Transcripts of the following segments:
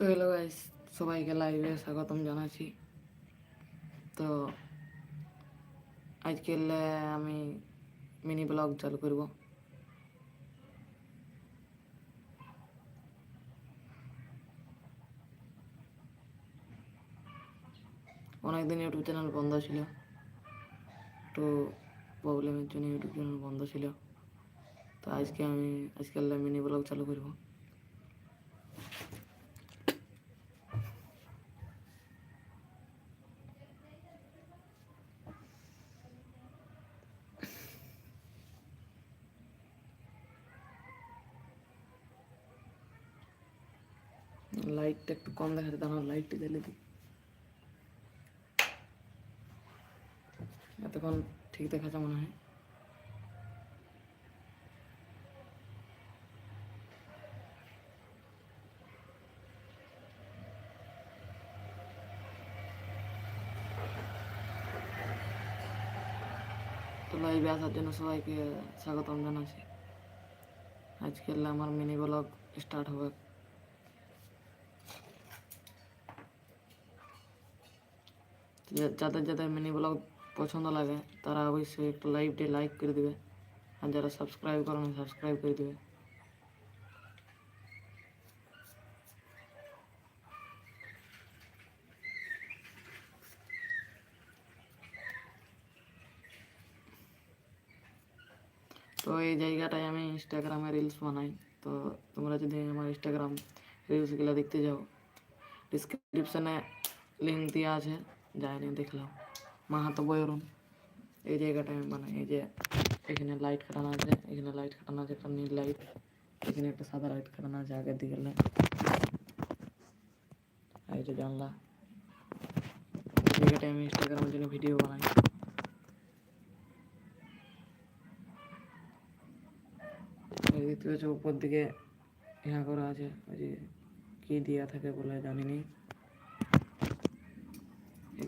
তো hello guys সবাইকে লাইভে স্বাগতম জানাচ্ছি। তো আজকের আমি মিনি ব্লগ চালু করব। অনেকদিন ইউটিউব চ্যানেল বন্ধ ছিল। তো প্রবলেমের জন্য ইউটিউব চ্যানেল বন্ধ ছিল। তো আজকে আমি আজকাল মিনি ব্লগ চালু করব। লাইটটা একটু কম দেখা যায় দাঁড়াও লাইটটা জ্বালিয়ে দিই এতক্ষণ ঠিক দেখাচ্ছে মনে হয় লাইভে আসার জন্য সবাইকে স্বাগতম জানাচ্ছি আজকে আমার মিনি ব্লগ স্টার্ট হবে যা- যাদের যাদের মিনি ব্লগ পছন্দ লাগে তারা অবশ্যই একটা লাইভ ডে লাইক করে দিবে আর যারা সাবস্ক্রাইব করেন সাবস্ক্রাইব করে দিবে তো এই জায়গাটায় আমি ইনস্টাগ্রামে রিলস বানাই তো তোমরা যদি আমার ইনস্টাগ্রাম রিলসগুলো দেখতে যাও ডিসক্রিপশানে লিঙ্ক দেওয়া আছে যায়নি দেখলাম। মাহাতো বয়রুন এই জায়গাটা আমি বানাই। এই যে এখানে লাইট খাটানো আছে। এখানে লাইট খাটানো আছে একটা নীল লাইট এখানে একটা সাদা লাইট খাটানো আছে আগের দিকে লাইট এই যে জানলা। জায়গাটায় আমি ইনস্টাগ্রামের জন্য ভিডিও বানাই। দেখতে পাচ্ছ উপর দিকে ইহা করা আছে। ওই যে কী দেওয়া থাকে বলে জানি নি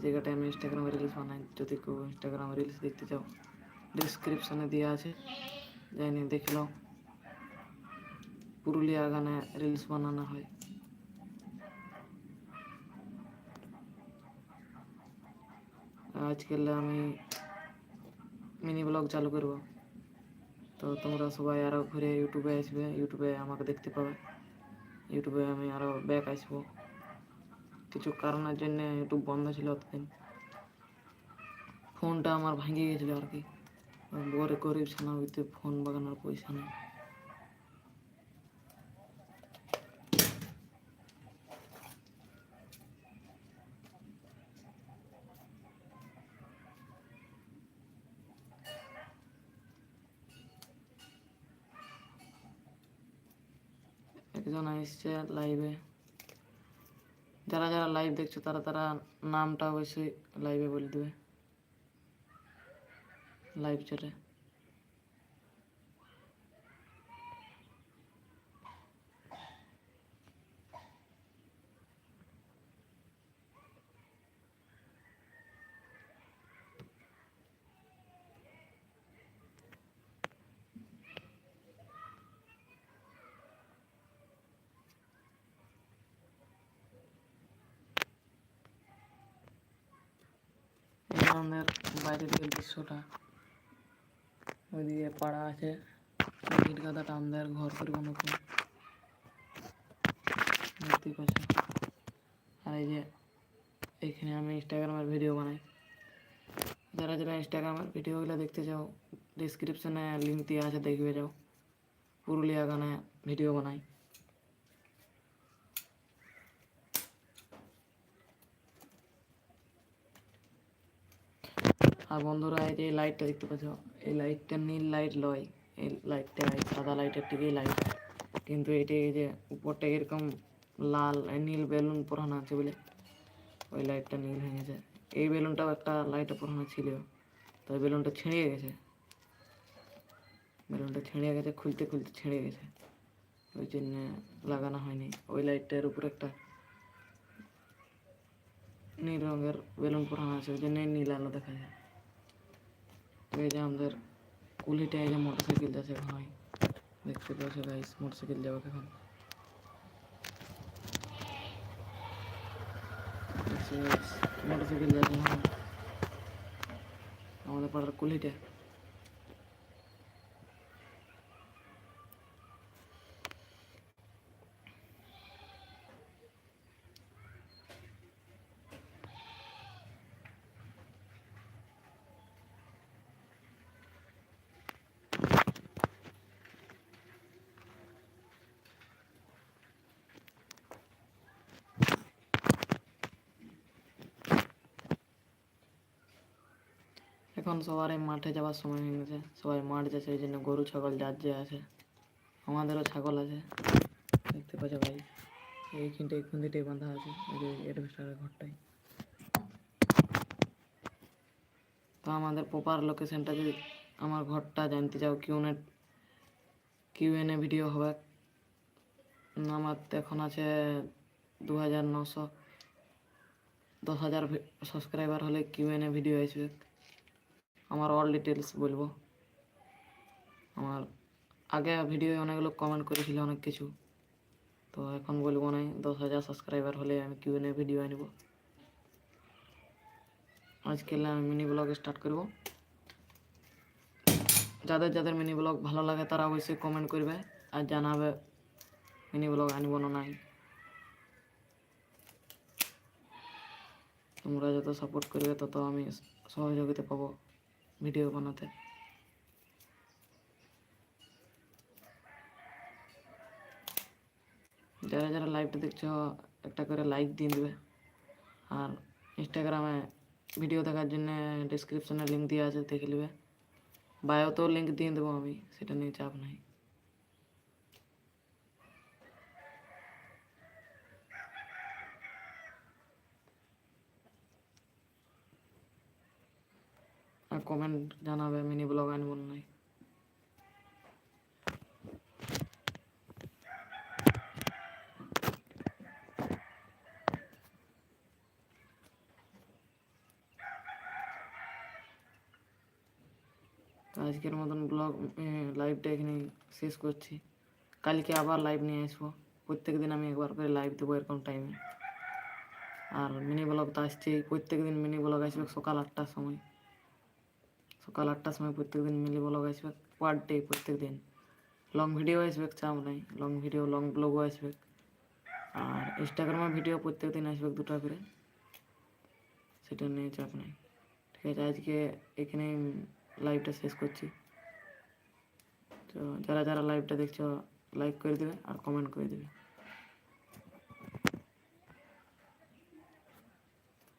এই জায়গাটায় আমি ইনস্টাগ্রামে রিলস বানাই। যদি কেউ ইনস্টাগ্রামে রিলস দেখতে চাও ডিসক্রিপশনে দেওয়া আছে। যাই যাইনি দেখলাম পুরুলিয়া গানে রিলস বানানো হয়। আজকাল আমি মিনি ব্লগ চালু করব। তো তোমরা সবাই আরও ঘুরে ইউটিউবে আসবে। ইউটিউবে আমাকে দেখতে পাবে। ইউটিউবে আমি আরও ব্যাক আসব। কিছু কারণের জন্য ইউটিউব বন্ধ ছিল অতদিন। ফোনটা আমার ভাঙে গেছিল আর কি। বরে গরিব ছানা হইতে ফোন বাগানোর পয়সা নেই। একজন এসছে লাইভে যারা যারা লাইভ দেখছ তারা তারা নামটা অবশ্যই লাইভে বলে দেবে। লাইভ চ্যাটে এই আমাদের বাইরের দিকের দৃশ্যটা ওইদিকে পাড়া আছে। ইট গাদাটা আমাদের ঘর দেখতেই পাচ্ছ আর এই যে এইখানে আমি ইনস্টাগ্রামের ভিডিও বানাই। যারা যারা ইনস্টাগ্রামের ভিডিওগুলো দেখতে চাও ডিসক্রিপশনে লিঙ্ক দেওয়া আছে, দেখবে যাও। পুরুলিয়া গানে ভিডিও বানাই। আর বন্ধুরা, এই যে লাইটটা দেখতে পাচ্ছ? এই লাইটটা নীল লাইট লয়। এই লাইটটা সাদা লাইটের টিভি লাইট কিন্তু এটি এই যে উপরটা এরকম লাল নীল বেলুন পরানো আছে বলে, ওই লাইটটা নীল হয়ে গেছে। এই বেলুনটাও একটা লাইটে পরানো ছিল। তো ওই বেলুনটা ছিঁড়ে গেছে। বেলুনটা ছিঁড়ে গেছে, খুলতে খুলতে ছিঁড়ে গেছে। ওই জন্য লাগানো হয়নি। ওই লাইটটার উপরে একটা নীল রঙের বেলুন পরানো আছে। ওই জন্য নীল আলো দেখা যায়। এই যে আমাদের কুলিটা এই যে মোটরসাইকেল যাচ্ছে এখন হয় দেখতে পাচ্ছ গাইস মোটরসাইকেল যাবে এখন আচ্ছা, মোটরসাইকেল যাচ্ছে আমাদের পাড়ার কুলিটা। এখন সবারই মাঠে যাওয়ার সময় হয়ে গেছে। সবাই মাঠ যাচ্ছে, এই জন্য গরু, ছাগল যার যে আছে, আমাদেরও ছাগল আছে। দেখতে পাচ্ছ ভাই এইখানটায় খুন্দিটাই বাঁধা আছে, এই যে এডভেস্টারের ঘরটাই। তো আমাদের প্রপার লোকেশনটা যদি আমার ঘরটা জানতে চাও কিউনেট কিউএনএ ভিডিও হবে। আমার এখন আছে দু হাজার নশো, দশ হাজার সাবস্ক্রাইবার হলে কিউএনএ ভিডিও আসবে। আমার অল ডিটেলস বলব। আমার আগে ভিডিও অনেক লোক কমেন্ট করেছিল অনেক কিছু। তো এখন বলব না দশ হাজার সাবস্ক্রাইবার হলে আমি কিউএনএ ভিডিও আনব। আজকে আমি মিনি ব্লগ স্টার্ট করব। যাদের যাদের মিনি ব্লগ ভালো লাগে তারা অবশ্যই কমেন্ট করবে আর জানাবে মিনি ব্লগ আনব না নাই। তোমরা যত সাপোর্ট করবে তত আমি সহযোগিতা পাবো। ভিডিও বানাতে। যারা যারা লাইভটা দেখছ, একটা করে লাইক দিয়ে দেবে। আর ইনস্টাগ্রামে ভিডিও দেখার জন্য ডিসক্রিপশনে লিঙ্ক দেওয়া আছে, দেখে নেবে। বায়োতেও লিঙ্ক দিয়ে দেবো আমি, সেটা নিয়ে চাপ নাই। কমেন্ট জানাবে মিনি ব্লগ আনব নাই। আজকের মতন ব্লগ লাইভটা এখানে শেষ করছি। কালকে আবার লাইভ নিয়ে আসব। প্রত্যেক দিন আমি একবার করে লাইভ দেবো এরকম টাইমে আর মিনি ব্লগ তো আসছেই। প্রত্যেক দিন মিনি ব্লগ আসবে সকাল আটটার সময়। সকাল আটটার সময় প্রত্যেক দিন মিনি ব্লগ আসবে পার ডে প্রত্যেক দিন লং ভিডিও আসবে চাপ নাই? লং ভিডিও লং ব্লগও আসবে। আর ইনস্টাগ্রামে ভিডিও প্রত্যেক দিন আসবে দুটো করে। সেটা নিয়ে চাপ নাই। ঠিক আছে, আজকে এখানে লাইভটা শেষ করছি। তো যারা যারা লাইভটা দেখছ লাইক করে দেবে আর কমেন্ট করে দেবে।